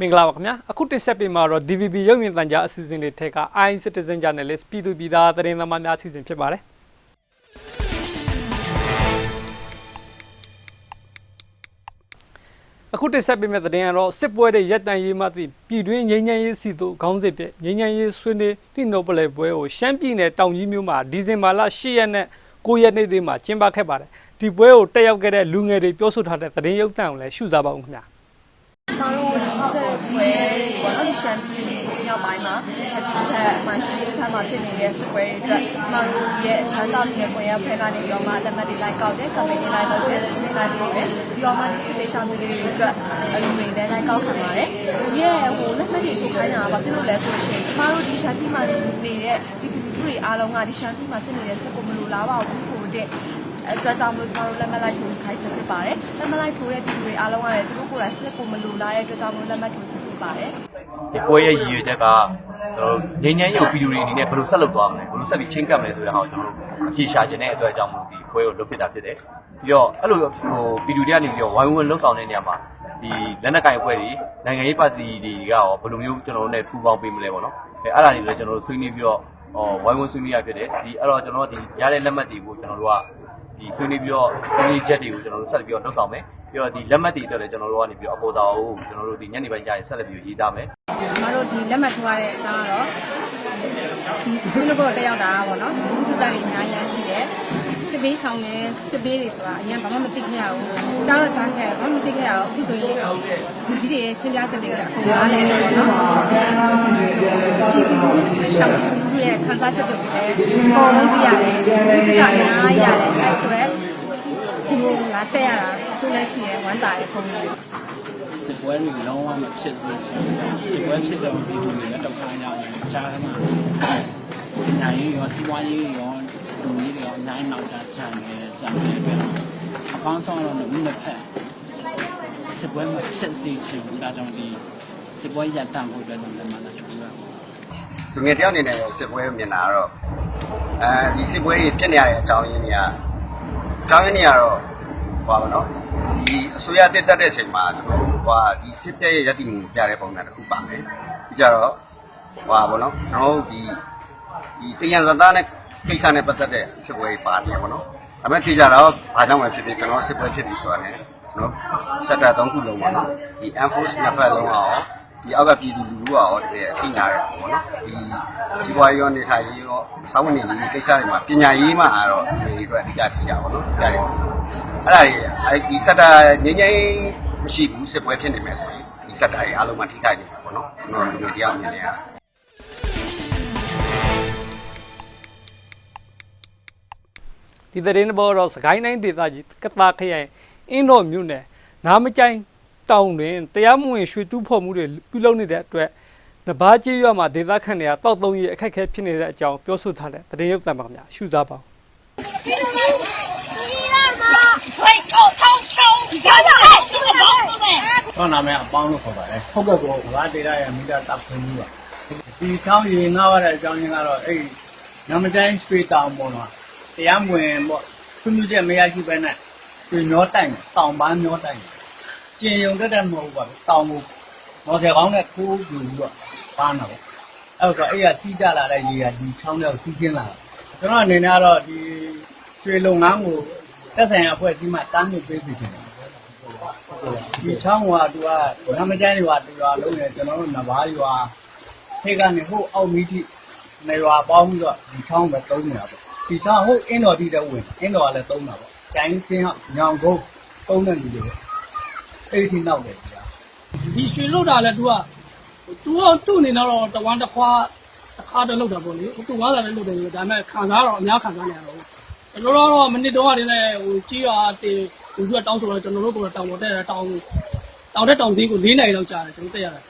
မင်္ဂလာပါခင်ဗျာအခုတင်ဆက်ပေးမှာတော့ DVB ရုပ်မြင်သံကြားအစီအစဉ်တွေထက်က i Citizen Journalist ပြည်သူပြည်သားသတင်းသမားများအစီအစဉ်ဖြစ်ပါတယ်အခုတင်ဆက်ပေးမယ့်သတင်းကတော့စစ်ပွဲတွေရပ်တန့်ရေးမှသည့်ပြည်တွင်းငြိမ်းချမ်းရေးစီတို့ခေါင်းစစ်ပြငြိမ်းချမ်းရေးဆွေးနွေးတိနိုပလေပွဲကိုရှမ်းပြည်နယ်တောင်ကြီးမြို့မှာဒီဇင်ဘာလ10ရက်နဲ့9ရက်နေ့တွေမှာကျင်းပခဲ့ပါတယ်ဒီပွဲကိုတက်ရောက်ခဲ့တဲ့လူငယ်တွေပြောဆိုထားတဲ့သတင်းရုပ်သံကိုလည်းရှုစားပါဦးခင်ဗျာ ကျမတို့ဒီဆက်ပွဲပေါ့နော်ရှမ်ပီယံမြောက်ပိုင်းမှာ ရှမ်ပီယံထက်မှရှိတဲ့ထက်မှာဖြစ်နေတဲ့စပွဲတွေအတွက်ကျမတို့ရဲ့ရှမ်းသားပြည်ကွန်ရက်ဖဲကနေပြီးတော့မှလက်မှတ်တွေလိုက်ကောက်တယ်ကမ်ပိန်းတွေလိုက်လုပ်တယ်ချင်းတွေလိုက်ဆိုတယ်ပြီးတော့မှဒီစပေရှယ်မျိုးလေးတွေအတွက်အလူတွေလည်းလိုက်ကောက်ခံပါတယ်ဒီရဲ့ဟိုလက်မှတ်တွေထုတ်ခိုင်းတာကဘာဖြစ်လို့လဲဆိုလို့ရှိရင်ကျမတို့ဒီရှမ်ပီမှာနေတဲ့ဒီသူတွေအားလုံးကဒီရှမ်ပီမှာဖြစ်နေတဲ့စက်ကိုမလိုလားပါဘူးဆိုတဲ့အတွက်ကြောင့်မလို့ကျမတို့လက်မှတ်လိုက်ထိုးခိုင်းချက်ဖြစ်ပါတယ်လက်မှတ်လိုက်ထိုးတဲ့ပြည်သူတွေအားလုံးကလည်းသူတို့ကိုယ်တိုင်စက်ကိုမလိုလားတဲ့အတွက်ကြောင့်မလို့လက်မှတ်ထိုးချက်ဖြစ်ပါတယ်ဒီပွဲရဲ့ရည်ရွယ်ချက်က ကျွန်တော်တို့ငြိမ်းချမ်းရေးကိုပြည်သူတွေအနေနဲ့ဘယ်လိုဆက်လုပ်သွားမလဲဘယ်လိုဆက်ပြီးချင်းကပ်မလဲဆိုတဲ့ဟာကိုကျွန်တော်တို့အခြေရှာခြင်းတဲ့အတွက်ကြောင့်မို့ဒီပွဲကိုလုပ်ဖြစ်တာဖြစ်တယ်ပြီးတော့အဲ့လိုဟိုပြည်သူတွေကနေပြီးတော့ဝိုင်းဝန်းလှုပ်ဆောင်တဲ့နေရာမှာဒီလက်နက်ကိုင်အဖွဲ့တွေနိုင်ငံရေးပါတီတွေကရောဘယ်လိုမျိုးကျွန်တော်တို့နဲ့ပူးပေါင်းပေးမလဲပေါ့နော်အဲအဲ့ဒါတွေလည်းကျွန်တော်တို့ဆွေးနွေးပြီးတော့ဟောဝိုင်းဝန်းဆွေးနွေးရဖြစ်တယ်ဒီအဲ့တော့ကျွန်တော်တို့ဒီရတဲ့လက်မှတ်တွေကိုကျွန်တော်တို့ကဒီဆွေးနွေးပြီးတော့ဆွေးနွေးချက်တွေကိုကျွန်တော်တို့ဆက်ပြီးတော့လုပ်ဆောင်မယ် ပြီးတော့ဒီလက်မှတ်တွေအတွက်လည်းကျွန်တော်တို့ကနေပြီးတော့အပေါ်တော်ကိုကျွန်တော်တို့ဒီညနေပိုင်းကျရင်ဆက်လက်ပြီးရေးသားမယ်ကျမတို့ဒီလက်မှတ်ထိုးရတဲ့အကြောင်းကတော့ဒီစင်ကာပူတက်ရောက်တာပေါ့နော်ဒီကုသတွေအများကြီးရှိတယ်စစ်ဘေးဆောင်နဲ့စစ်ဘေးတွေဆိုတာအရင်ဘာမှမသိခဲ့ရဘူးကြားတော့ကြားခဲ့ရဘာမှမသိခဲ့ရဘူးအခုဆိုရင်လူကြီးတွေရဲ့ရှင်းပြချက်တွေကအခုနားလည်တယ်ပေါ့နော်ဒီဒီရှောင်းလူရဲ့ခန်းစားချက်တွေလည်းပေါ်လို့ပြရတယ်ဒီကနားရတယ်အဲ့အတွက်ဒီ လိုလာတက်ရတာသူလည်းရှိတယ်ဝမ်းသာတယ်ပုံစံစစ်ပွဲတွေလုံးဝမဖြစ်စေချင်ဘူးစစ်ပွဲဖြစ်တော့ဒီလူတွေလည်းတော့ခိုင်းကြတယ်ကြားထဲမှာနိုင်ရောစီးပွားရေးရောလူကြီးတွေရောနိုင်နောက်ကြကြံနေကြံနေပဲအကောင်းဆုံးတော့လည်းနှစ်ဖက်စစ်ပွဲမဖြစ်စေချင်ဘူးဒါကြောင့်ဒီစစ်ပွဲရပ်တန့်ဖို့အတွက်လည်းမလာချင်ဘူးလူငယ်တယောက်အနေနဲ့ရောစစ်ပွဲမြင်တာကတော့အဲဒီစစ်ပွဲကြီးဖြစ်နေရတဲ့အကြောင်းရင်းတွေကအကြောင်းရင်းတွေကတော့ ဟောပါတော့ဒီအစိုးရတက်တက်တဲ့အချိန်မှာကျွန်တော်တို့ဟိုဒီစစ်တပ်ရဲ့ရည်တည်မှုကိုပြတဲ့ပုံစံတစ်ခုပါမယ်ဒီကြတော့ဟောပါတော့ကျွန်တော်တို့ဒီဒီတယံဇာတာနဲ့ကိစ္စနဲ့ပတ်သက်တဲ့စစ်ပွဲကြီးပါနေပါတော့ဒါပေမဲ့သိကြတော့ဘာကြောင့်ပဲဖြစ်ဖြစ်ကျွန်တော်စစ်ပွဲဖြစ်ပြီဆိုတာ ਨੇ ကျွန်တော်စက်တာသုံးခုလုံးပါနော်ဒီ enforce နှစ်ဖက်လုံးအောင် ဒီအောက်ကပြည်သူလူထုကရောတကယ်အသိညာရတယ်ပေါ့နော်ဒီစီးပွားရေးရောနေထိုင်ရေးရောစောင့်နေရေးကိစ္စတွေမှာပညာရေးမှာတော့ဒီအတွက်အဓိကရှိကြပါတော့ဒါတွေအဲ့ဒါတွေအဲဒီစက်တာငင်းငင်းမရှိဘူးစစ်ပွဲဖြစ်နေမယ်ဆိုရင်ဒီစက်တာတွေအားလုံးမှာထိခိုက်နေမှာပေါ့နော်ကျွန်တော်လူတွေတယောက်မြင်နေရဒီသတင်းဘောတော့စကိုင်းတိုင်းဒေသကြီးကတာခရိုင်အင်းတော်မြို့နယ်နားမကြိုင် တောင်တွင်တရားမဝင်ရွှေတူးဖော်မှုတွေပြုလုပ်နေတဲ့အတွက်နဘာကျေးရွာမှာဒေသခံတွေကတောက်သုံးရအခက်အခဲဖြစ်နေတဲ့အကြောင်းပြောဆိုထားတဲ့သတင်းရုပ်သံပါခင်ဗျာရှုစားပါတော့နာမည်အပေါင်းလို့ခေါ်ပါတယ်ဟုတ်ကဲ့ကောငါဒေတာရဲ့မိသားတပ်ခွင့်ကြီးပါဒီကောင်းရင်ငါရတဲ့အကြောင်းရင်းကတော့အဲ့နမတိုင်းရွှေတောင်ပေါ်မှာတရားမဝင်ပေါ့သူမျိုးချက်မရရှိပဲနဲ့ရွှေညောတိုင်တောင်ပန်းညောတိုင် ကျင်ယုံတက်တဲ့မဟုတ်ပါဘူး။တောင်ကိုမော်ဆယ်ကောင်းနဲ့ခိုးယူပြီးတော့ပန်းတာပေါ့။အဲ့တော့အဲ့ရစီးကြလာတဲ့ရေကဒီချောင်းတော့စီးချင်းလာတာ။ကျွန်တော်အနေနဲ့ကတော့ဒီရွှေလုံငန်းကိုတက်ဆိုင်အဖွဲ့အစည်းမှတန်းမြစ်ပေးစီချင်တယ်ဒီချောင်းကသူကနမကျန်းရွာတူရွာလုံးနဲ့ကျွန်တော်တို့နဘာရွာထိတ်ကနေဟိုအောက်မီးထိနေရွာပေါင်းပြီးတော့ဒီချောင်းပဲတုံးနေတာပေါ့ဒီချောင်းဟိုအင်းတော်တိတဲ့ဝင်အင်းတော်ကလည်းတုံးတာပေါ့ကျိုင်းစင်းဟောက်ညောင်ကုန်းတုံးတဲ့လူတွေ အဲ့ဒီနောက်တယ်ကြာဒီရွှေလုတ်တာလဲ तू က तू ကသူ့အနေနဲ့တော့တဝမ်းတစ်ခွာတစ်ခါတည်းလုတ်တာပေါ့လေသူဝါသာလည်းလုတ်တယ်ဒါပေမဲ့ခံစားတော့အများခံစားနေရတော့ကျွန်တော်တို့တော့မနစ်တော့ကနေလည်းဟိုကြီးရွာတေလူကတောင်းဆိုတော့ကျွန်တော်တို့ကတော့တောင်ပေါ်တက်ရတောင်တောင်တဲ့တောင်စည်းကို၄နိုင်လောက်ကြာတယ်ကျွန်တော်တက်ရတယ်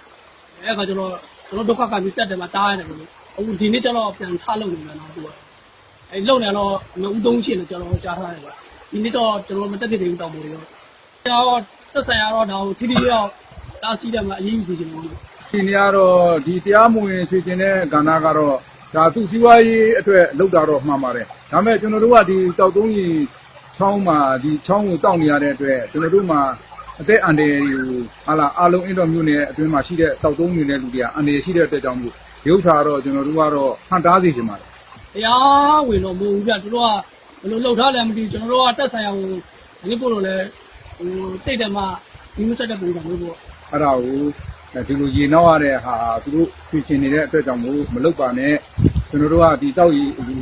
အဲအခါကျွန်တော်ကျွန်တော်ဒုက္ခကပြီးတက်တယ်မှာတားရတယ်လို့အခုဒီနေ့ကျတော့ပြန်ထားလုတ်နေတယ်နော်သူကအဲလုတ်နေတော့ငဦးသုံးရှင်းတယ်ကျွန်တော်ကြားထားတယ်ကွာဒီနေ့တော့ကျွန်တော်မတက်ဖြစ်သေးဘူးတောင်ပေါ်တွေရောကျွန်တော် သက်ဆိုင်ရတော့ဒါကိုထီထီရောက်တားစီးတယ်မှာအရေးယူစီချင်တယ်ဒီနေရာတော့ဒီတရားမဝင်ရွှေကျင်တဲ့ကဏ္ဍကတော့ဒါသူစီးပွားရေးအတွက်လောက်တာတော့မှန်ပါတယ်ဒါပေမဲ့ကျွန်တော်တို့ကဒီတောက်သုံးကြီးချောင်းမှာဒီချောင်းကိုတောက်နေရတဲ့အတွက်ကျွန်တော်တို့မှာအသက်အန္တရာယ်တွေကိုဟာလာအားလုံးအင်တော်မျိုးနဲ့အတွင်းမှာရှိတဲ့တောက်သုံးနေတဲ့လူတွေကအန္တရာယ်ရှိတဲ့အတွက်ကြောင့်မို့ဒီဥစ္စာကတော့ကျွန်တော်တို့ကတော့ဟန်တားစီချင်ပါတယ်တရားဝင်တော့မဟုတ်ဘူးဗျသူတို့ကဘယ်လိုလှုပ်ထားလဲမသိဘူးကျွန်တော်တို့ကတက်ဆိုင်ရဟိုဒီပို့လို့လဲ ဟိုတိတ်တယ်မှဒီမဆက်တဲ့ပုံစံမျိုးပေါ့အဲ့ဒါကိုဒီလိုရေနောက်ရတဲ့ဟာသူတို့ဆွေချင်နေတဲ့အတွက်ကြောင့်မို့မလုပ်ပါနဲ့ကျွန်တော်တို့ကဒီတောက်ရီလူ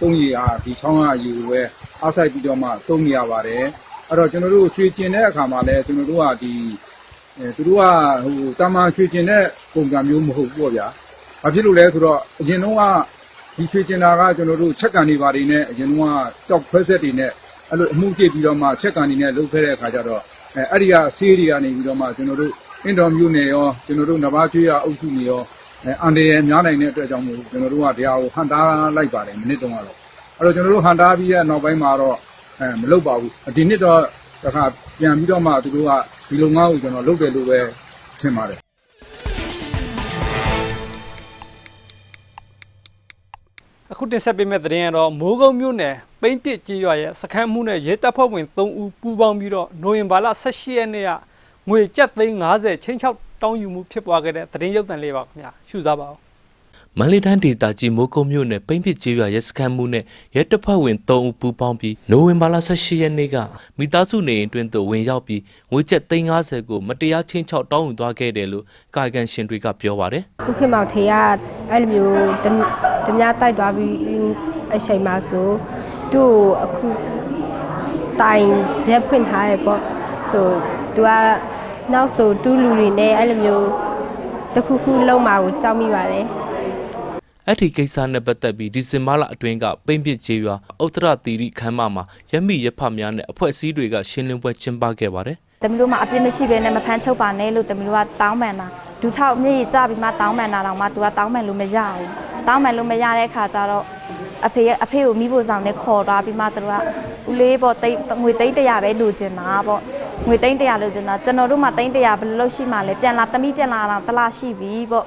သုံးရီဟာဒီချောင်းရရီကိုပဲအားဆိုင်ပြီးတော့မှသုံးနေရပါတယ်အဲ့တော့ကျွန်တော်တို့ဆွေကျင်တဲ့အခါမှာလည်းကျွန်တော်တို့ကဒီအဲသူတို့ကဟိုတာမန်ဆွေကျင်တဲ့ပုံစံမျိုးမဟုတ်ဘူးပေါ့ဗျာဘာဖြစ်လို့လဲဆိုတော့အရင်တော့ကဒီဆွေကျင်တာကကျွန်တော်တို့ချက်ကန်နေပါတွေနဲ့အရင်တော့ကကြောက်ခွဲဆက်တွေနဲ့ အဲ့လိုအမှုကြည့်ပြီးတော့မှချက်ကန်နေနဲ့လုပ်ခဲ့တဲ့အခါကျတော့အဲအဲ့ဒီကဆေးတွေကနေပြီးတော့မှကျွန်တော်တို့အင်တော်မျိုးနဲ့ရောကျွန်တော်တို့နဘာကျွေးရအုပ်စုနေရောအဲအန်တရယ်များနိုင်တဲ့အတွက်ကြောင့်မို့ကျွန်တော်တို့ကတရားကိုဟန်တာလိုက်ပါတယ်မိနစ်တုန်းကတော့အဲ့တော့ကျွန်တော်တို့ဟန်တာပြီးရဲ့နောက်ပိုင်းမှာတော့အဲမလုပ်ပါဘူးဒီနှစ်တော့တခါပြန်ပြီးတော့မှသူတို့ကဒီလုံငါ့ကိုကျွန်တော်လုပ်တယ်လို့ပဲထင်ပါတယ် အခုတင်ဆက်ပေးမယ့်သတင်းကတော့မိုးကုံမြို့နယ်ပိန်းပစ်ကြီးရွာရဲ့စခန်းမှုနဲ့ရဲတပ်ဖွဲ့ဝင်3ဦးပူးပေါင်းပြီးတော့နိုဝင်ဘာလ18ရက်နေ့ကငွေကျပ်သိန်း90ချင်းချောက်တောင်းယူမှုဖြစ်ပွားခဲ့တဲ့သတင်းရုပ်သံလေးပါခင်ဗျာရှုစားပါဦးမန္တလေးတိုင်းဒေသကြီးမိုးကုတ်မြို့နယ်ပိန်းပစ်ကျေးရွာရဲစခန်းမှုနဲ့ရဲတပ်ဖွဲ့ဝင်3ဦးပူးပေါင်းပြီးနိုဝင်ဘာလ18ရက်နေ့ကမိသားစုနေအိမ်တွင်သို့ဝင်ရောက်ပြီးငွေကျပ်350ကိုမတရားချင်းချောက်တောင်းယူသွားခဲ့တယ်လို့ကာယကံရှင်တွေကပြောပါတယ်ခုခေတ်မောင်ထေကအဲ့လိုမျိုး တမတများတိုက်သွားပြီးအချိန်မှာဆိုသူ့ကိုအခုတိုင်ရက်ဖွင့်ထားရပေါ့ဆိုသူကနောက်ဆိုတူးလူတွေနဲ့အဲ့လိုမျိုးတစ်ခုခုလုံးမှာကိုကြောက်မိပါတယ်။အဲ့ဒီကိစ္စနဲ့ပတ်သက်ပြီးဒီဇင်ဘာလအတွင်းကပိန်းပစ်ကျေးရွာဥတ္တရတီရိခမ်းမမှာရမိရဖများနဲ့အဖွဲ့အစည်းတွေကရှင်းလင်းပွဲကျင်းပခဲ့ပါတယ်။တမီးတို့မှအပြစ်မရှိဘဲနဲ့မဖမ်းချုပ်ပါနဲ့လို့တမီးတို့ကတောင်းပန်တာဒူထောက်မြေကြီးကြပြီးမှတောင်းပန်တာတော့မှသူကတောင်းပန်လို့မရဘူး တောင်းပန်လို့မရတဲ့အခါကျတော့အဖေအဖေကိုမိဖို့ဆောင်နဲ့ခေါ်သွားပြီးမှသူတို့ကဦးလေးပေါ့တိတ်ငွေသိန်း100ပဲလိုချင်တာပေါ့ငွေသိန်း100လိုချင်တာကျွန်တော်တို့မှသိန်း100ဘယ်လိုလုပ်ရှိမှလဲပြန်လာတမိပြန်လာတော့တလားရှိပြီပေါ့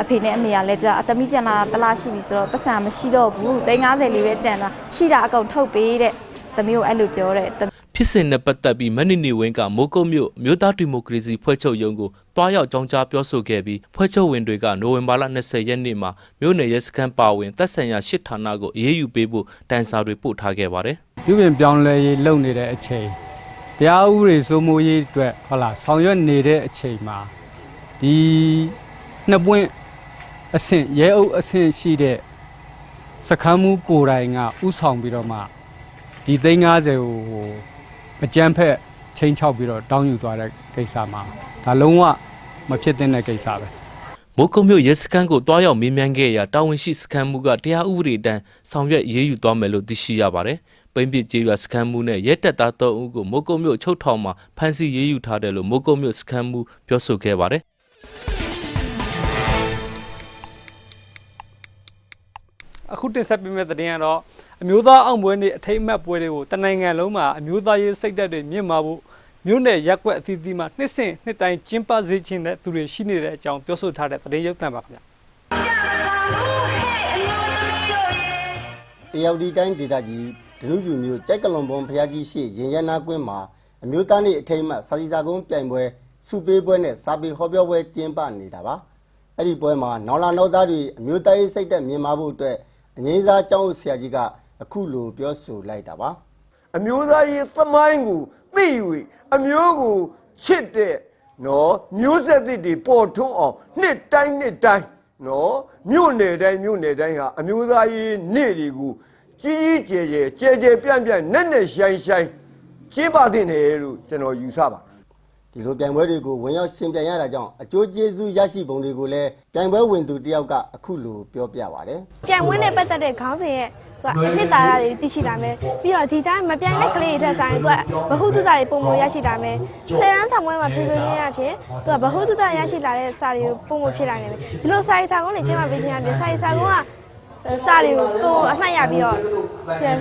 အဖေနဲ့အမေကလည်းပြအတမိပြန်လာတလားရှိပြီဆိုတော့ပတ်စံမရှိတော့ဘူးသိန်း90လေးပဲကျန်တာရှိတာအကုန်ထုတ်ပေးတဲ့တမီးကိုအဲ့လိုပြောတဲ့ ဖြစ်စဉ်နဲ့ပတ်သက်ပြီးမနိနေဝင်းကမိုးကုတ်မြို့မြို့သားဒီမိုကရေစီဖွဲ့ချုပ်ရုံးကိုတွားရောက်ကြောင်းကြားပြောဆိုခဲ့ပြီးဖွဲ့ချုပ်ဝင်တွေကနိုဝင်ဘာလ20ရက်နေ့မှာမြို့နယ်ရဲစခန်းပါဝင်တပ်ဆိုင်ရာရှစ်ဌာနကိုအေးအေးယူပေးဖို့တန်စာတွေပို့ထားခဲ့ပါတယ်ပြုပြင်ပြောင်းလဲရေးလုပ်နေတဲ့အချိန်တရားဥပဒေစိုးမိုးရေးအတွက်ဟုတ်လားဆောင်ရွက်နေတဲ့အချိန်မှာဒီနှစ်ပွင့်အဆင့်ရဲအုပ်အဆင့်ရှိတဲ့စခန်းမှုကိုယ်တိုင်ကဥဆောင်ပြီးတော့မှဒီသိန်း90ကိုဟို အကြမ်းဖက်ချင်းချောက်ပြီးတော့တောင်းယူသွားတဲ့ကိစ္စမှာဒါလုံးဝမဖြစ်သင့်တဲ့ကိစ္စပဲမိုးကုတ်မြို့ရဲစခန်းကိုတွားရောက်မေးမြန်းခဲ့ရာတာဝန်ရှိစခန်းမှုကတရားဥပဒေတန်းဆောင်ရွက်ရေးယူသွားမယ်လို့သိရှိရပါတယ်။ပိန်းပစ်ကျေးရွာစခန်းမှုနဲ့ရဲတပ်သား3ဦးကိုမိုးကုတ်မြို့ချုပ်ထောင်မှာဖမ်းဆီးရေးယူထားတယ်လို့မိုးကုတ်မြို့စခန်းမှုပြောဆိုခဲ့ပါတယ်။အခုတင်ဆက်ပေးမယ့်သတင်းကတော့ အမျိုးသားအောင်ပွဲနေ့အထိမ်းအမှတ်ပွဲတွေကိုတနိုင်ငံလုံးမှာအမျိုးသားရေးစိတ်ဓာတ်တွေမြင့်မာဖို့မြို့နယ်ရက်ကွက်အသီးသီးမှာနှစ်စဉ်နှစ်တိုင်းကျင်းပစေခြင်းတဲ့သူတွေရှိနေတဲ့အကြောင်းပြောဆိုထားတဲ့သတင်းရုပ်သံပါခင်ဗျာတယောက်ဒီတိုင်းဒေသကြီးဒနုပြူမျိုးကြိုက်ကလွန်ဘုံဖျားကြီးရှိရင်ရနာကွင်းမှာအမျိုးသားနေ့အထိမ်းအမှတ်စာစီစာကုန်းပြိုင်ပွဲစုပေးပွဲနဲ့စာပေဟောပြောပွဲကျင်းပနေတာပါအဲ့ဒီပွဲမှာနောင်လာနောက်သားတွေအမျိုးသားရေးစိတ်သက်မြင်မာဖို့အတွက်အငိမ့်စားကျောင်းဦးဆရာကြီးက အခုလိုပြောဆိုလိုက်တာပါအမျိုးသားရေးသမိုင်းကိုသိ၍အမျိုးကိုချစ်တဲ့နော်မျိုးဆက်သစ်တွေပေါ်ထွန်းအောင်နှစ်တိုင်းနှစ်တိုင်းနော်မြို့နယ်တိုင်းမြို့နယ်တိုင်းဟာအမျိုးသားရေးနေ့တွေကိုကြီးကြီးကျယ်ကျယ်ကျယ်ကျယ်ပြန့်ပြန့်နဲ့နဲ့ရှိုင်းရှိုင်းကျင်းပတဲ့တယ်လို့ကျွန်တော်ယူဆပါဒီလိုပြိုင်ပွဲတွေကိုဝင်ရောက်ရှင်ပြိုင်ရတာကြောင့်အကျိုးကျေးဇူးရရှိပုံတွေကိုလည်းပြိုင်ပွဲဝင်သူတယောက်ကအခုလိုပြောပြပါတယ်ပြန်ဝင်းနဲ့ပတ်သက်တဲ့ခေါင်းစဉ်ရဲ့ သူကအနှစ်သာရတွေသိရှိတာမယ်ပြီးတော့ဒီတိုင်းမပြိုင်တဲ့ကလေးတွေထက်ဆိုင်သူကဘဟုတုတတွေပုံမရရှိတာမယ်ဆယ်တန်းဆောင်ပွဲမှာဖြစ်ဆိုခြင်းအဖြစ်သူကဘဟုတုတရရှိလာတဲ့စာတွေကိုပုံမဖြစ်လာနိုင်မယ်ဒီလိုစာရေးစာကုန်းတွေကျင်းပပေးခြင်းအပြင်စာရေးစာကုန်းကစာတွေကိုကိုယ်အမှတ်ရပြီးတော့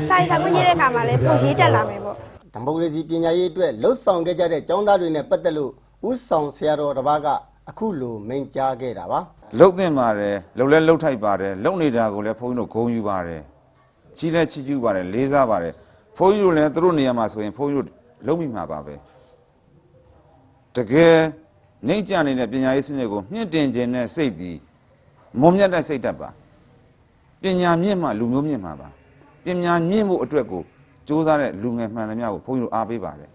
စာရေးစာကုန်းရေးတဲ့အခါမှာလည်းပိုရေးတက်လာမယ်ပေါ့ဒီမိုကရေစီပညာရေးအတွက်လှုပ်ဆောင်ခဲ့ကြတဲ့ကျောင်းသားတွေနဲ့ပတ်သက်လို့ဦးဆောင်ဆရာတော်တစ်ပါးကအခုလိုမိန့်ကြားခဲ့တာပါလှုပ်သင့်ပါတယ်လှုပ်လဲလှုပ်ထိုက်ပါတယ်လှုပ်နေတာကိုလည်းဘုန်းကြီးတို့ဂုဏ်ယူပါတယ် ကြီးလဲချီးကျူးပါတယ်လေးစားပါတယ်ဘုန်းကြီးတို့လည်းသူတို့နေရာမှာဆိုရင်ဘုန်းကြီးတို့လှုပ်မိမှာပါပဲတကယ်နှိမ့်ကြနေတဲ့ပညာရေးစနစ်ကိုမြင့်တင်ခြင်းနဲ့စိတ်သည်မုံမြတ်တဲ့စိတ်ဓာတ်ပါပညာမြင့်မှလူမျိုးမြင့်မှာပါပညာမြင့်မှုအတွက်ကိုစူးစမ်းတဲ့လူငယ်မှန်သမျှကိုဘုန်းကြီးတို့အားပေးပါတယ်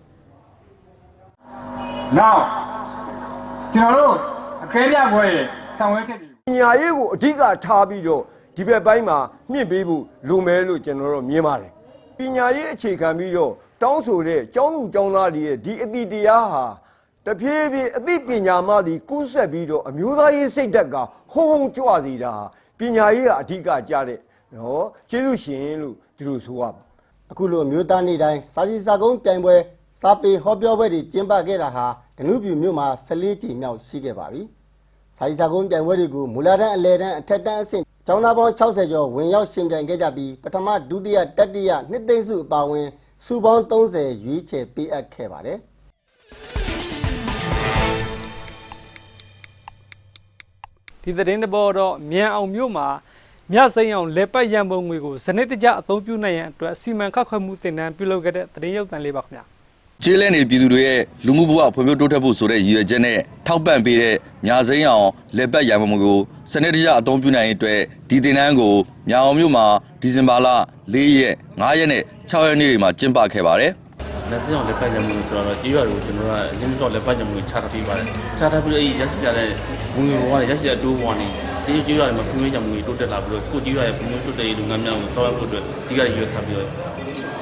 နောက်ကျွန်တော်တို့အခဲပြပွဲရဲ့ဆောင်ရွက်ချက်တွေပညာရေးကိုအဓိကထားပြီးတော့ ဒီဘက်ပိုင်းမှာမြင့်ပေးဖို့လိုမယ်လို့ကျွန်တော်တို့မြင်ပါတယ်ပညာရေးအခြေခံပြီးတော့တောင်းဆိုတဲ့ကျောင်းသူကျောင်းသားတွေရဲ့ဒီအတိတရားဟာတဖြည်းဖြည်းအသိပညာမှဒီကူးဆက်ပြီးတော့အမျိုးသားရေးစိတ်ဓာတ်ကဟုံးဟုံးကြွစေတာဟာပညာရေးကအဓိကကြားတဲ့နော်ကျေးဇူးရှင်လို့ဒီလိုဆိုရပါအခုလိုအမျိုးသားနေ့တိုင်းစာစီစာကုန်းပြိုင်ပွဲစာပေဟောပြောပွဲတွေကျင်းပခဲ့တာဟာဒနုပြူမြို့မှာ14ကြိမ်မြောက်ရှိခဲ့ပါပြီ။စာစီစာကုန်းပြိုင်ပွဲတွေကိုမူလာတန်းအလယ်တန်းအထက်တန်းအဆင့် ကျောင်းသားပေါင်း60ကျော်ဝင်ရောက်ရှင်ပြိုင်ခဲ့ကြပြီးပထမဒုတိယတတိယနှစ်သိမ့်စုအပါအဝင်စုပေါင်း30ရွေးချယ်ပေးအပ်ခဲ့ပါတယ်။ဒီသတင်းတစ်ပေါ်တော့မြန်အောင်မြို့မှာမြစိန်အောင်လေပတ်ရန်ပုံငွေကိုစနစ်တကျအသုံးပြုနိုင်ရန်အတွက်စီမံခန့်ခွဲမှုသင်တန်းပြုလုပ်ခဲ့တဲ့သတင်းရုပ်သံလေးပါခင်ဗျာ ကျေးလဲနေပြည်သူတွေရဲ့လူမှုဘဝဖွံ့ဖြိုးတိုးတက်ဖို့ဆိုတဲ့ရည်ရွယ်ချက်နဲ့ထောက်ပံ့ပေးတဲ့ညာစိမ်းအောင်လက်ပတ်ရံပုံကိုစနစ်တကျအသုံးပြုနိုင်တဲ့အတွက်ဒီတင်နန်းကိုညာအောင်မြို့မှာဒီဇင်ဘာလ၄ရက်၅ရက်နဲ့6ရက်နေ့တွေမှာကျင်းပခဲ့ပါတယ်လက်စင်းအောင်လက်ပတ်ကြမှုဆိုတော့ကြေးရွာတွေကိုကျွန်တော်ကလင်းတော့လက်ပတ်ကြမှုချထားပေးပါတယ်ချထားပြီးတော့အဲ့ရရှိလာတဲ့ဝင်ငွေဘဝနဲ့ရရှိတဲ့အတိုးဘဝနဲ့ကြေးကြေးရွာတွေမှာဖွံ့ဖြိုးကြမှုတွေတိုးတက်လာပြီးတော့ကိုကြေးရွာရဲ့ဖွံ့ဖြိုးတိုးတက်ရေးလုပ်ငန်းများကိုဆောင်ရွက်ဖို့အတွက်ဒီကရွေးထားပြီးတော့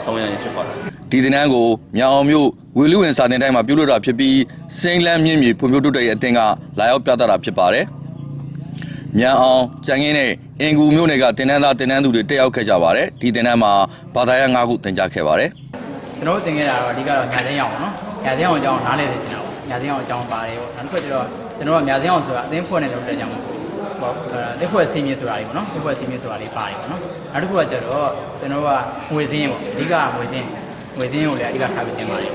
ဆောင်ရွက်ရဖြစ်ပါတယ် ဒီတင်နန်းကိုညာအောင်မြို့ဝေလူဝင်စာတင်တိုင်းမှာပြုလုပ်တာဖြစ်ပြီးစိန်လန်းမြင့်မြေဖွံ့ဖြိုးတိုးတက်ရေးအသင်းကလာရောက်ပြသတာဖြစ်ပါတယ်မြန်အောင်ကြံငင်းနဲ့အင်ကူမြို့နယ်ကတင်နန်းသားတင်နန်းသူတွေတက်ရောက်ခဲ့ကြပါတယ်ဒီတင်နန်းမှာဘာသာရပ်၅ခုသင်ကြားခဲ့ပါတယ်ကျွန်တော်တို့သင်ခဲ့တာတော့အဓိကတော့ညာသိန်းအောင်ပေါ့နော်ညာသိန်းအောင်အကြောင်းနားလည်သိချင်တာပေါ့ညာသိန်းအောင်အကြောင်းပါတယ်ပေါ့နောက်တစ်ခါကျတော့ကျွန်တော်ကညာသိန်းအောင်ဆိုတာအသင်းဖွဲ့နေလို့တဲ့ကြောင့်ပေါ့ပေါ့အသင်းဖွဲ့စီမင်းဆိုတာလေးပေါ့နော်အသင်းဖွဲ့စီမင်းဆိုတာလေးပါတယ်ပေါ့နော်နောက်တစ်ခုကကျတော့ကျွန်တော်ကငွေစင်းပေါ့အဓိကငွေစင်း ငွေစင်းကိုလည်းအဓိကထားပြီးသင်ပါတယ်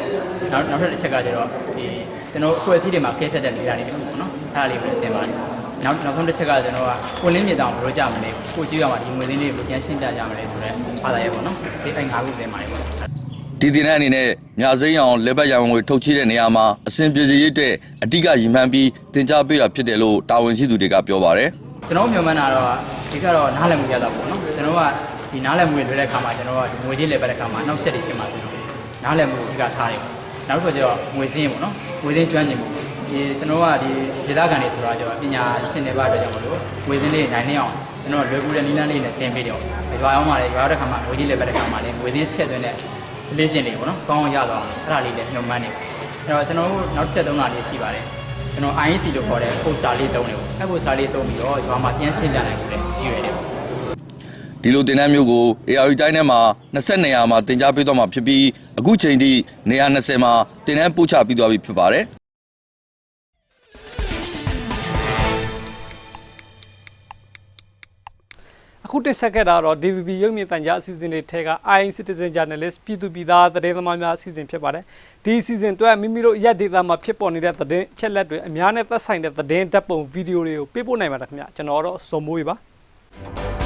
နောက်နောက်ထပ်တစ်ချက်ကကျတော့ဒီကျွန်တော်အဖွဲ့အစည်းတွေမှာကဲဖြတ်တဲ့နေရာလေးတွေပေါ့နော်အဲ့ဒါလေးကိုလည်းသင်ပါတယ်နောက်နောက်ဆုံးတစ်ချက်ကကျွန်တော်ကကိုလင်းမြေတောင်ဘယ်လိုကြမလဲကိုကြည့်ရမှာဒီငွေစင်းလေးကိုပြန်ရှင်းပြကြမလဲဆိုတော့ဘာသာရေးပေါ့နော်ဒီအဲ့ငါးခုသင်ပါတယ်ပေါ့ဒီတင်တဲ့အနေနဲ့ညာစိမ်းအောင်လက်ပတ်ရံငွေထုတ်ချေတဲ့နေရာမှာအစဉ်ပြေစီရတဲ့အဓိကရည်မှန်းပြီးတင် जा ပေးတာဖြစ်တယ်လို့တာဝန်ရှိသူတွေကပြောပါတယ်ကျွန်တော်မြန်မာနာတော့ဒီကတော့နားလည်မှုရတာပေါ့နော်ကျွန်တော်က ဒီနားလည်မှုတွေလွယ်တဲ့ခါမှာကျွန်တော်ကဒီငွေကြေးလေပတ်တဲ့ခါမှာနောက်ဆက်တွေဖြစ်မှာဆိုတော့နားလည်မှုကိုအဓိကထားတယ်နောက်တစ်ခါကျတော့ငွေစင်းပေါ့နော်ငွေစင်းကျွမ်းကျင်မှုဒီကျွန်တော်ကဒီဒေသခံတွေဆိုတော့ကျတော့ပညာရှင်တွေပါတဲ့ကြောင့်မလို့ငွေစင်းလေးနိုင်နေအောင်ကျွန်တော်လွယ်ကူတဲ့နီလန်းလေးနဲ့တင်ပေးတယ်ရွာအောင်ပါလေရွာတဲ့ခါမှာငွေကြေးလေပတ်တဲ့ခါမှာလည်းငွေစင်းထည့်သွင်းတဲ့လေးချင်းတွေပေါ့နော်ကောင်းအောင်ရသွားအောင်အဲ့ဒါလေးလည်းညှို့မှန်းနေအဲ့တော့ကျွန်တော်တို့နောက်တစ်ချက်သုံးတာလေးရှိပါတယ်ကျွန်တော် IEC လို့ခေါ်တဲ့ poster လေးသုံးတယ်ပေါ့အဲ့ poster လေးသုံးပြီးတော့ရွာမှာပြန်ရှင်းပြနိုင်ဖို့လည်းရည်ရွယ်တယ်ပေါ့ ဒီလိုတင်တဲ့မျိုးကို AR တိုင်းထဲမှာ20နေရာမှာတင် जा ပေးသွားမှာဖြစ်ပြီးအခုချိန်ထိနေရာ20မှာတင်တဲ့ပို့ချပြီးသွားပြီဖြစ်ပါတယ်အခုတက်ဆက်ခဲ့တာတော့ DVB ရုပ်မြင်သံကြားအစီအစဉ်တွေထဲက i Citizen Journalist ပြည်သူပြည်သားသတင်းသမားများအစီအစဉ်ဖြစ်ပါတယ်ဒီအစီအစဉ်အတွက်မိမိတို့ရက်ဒေတာမှာဖြစ်ပေါ်နေတဲ့သတင်းအချက်လက်တွေအများနဲ့သက်ဆိုင်တဲ့သတင်းဓာတ်ပုံဗီဒီယိုတွေကိုပေးပို့နိုင်ပါတယ်ခင်ဗျကျွန်တော်တော့စုံမိုးပြီပါ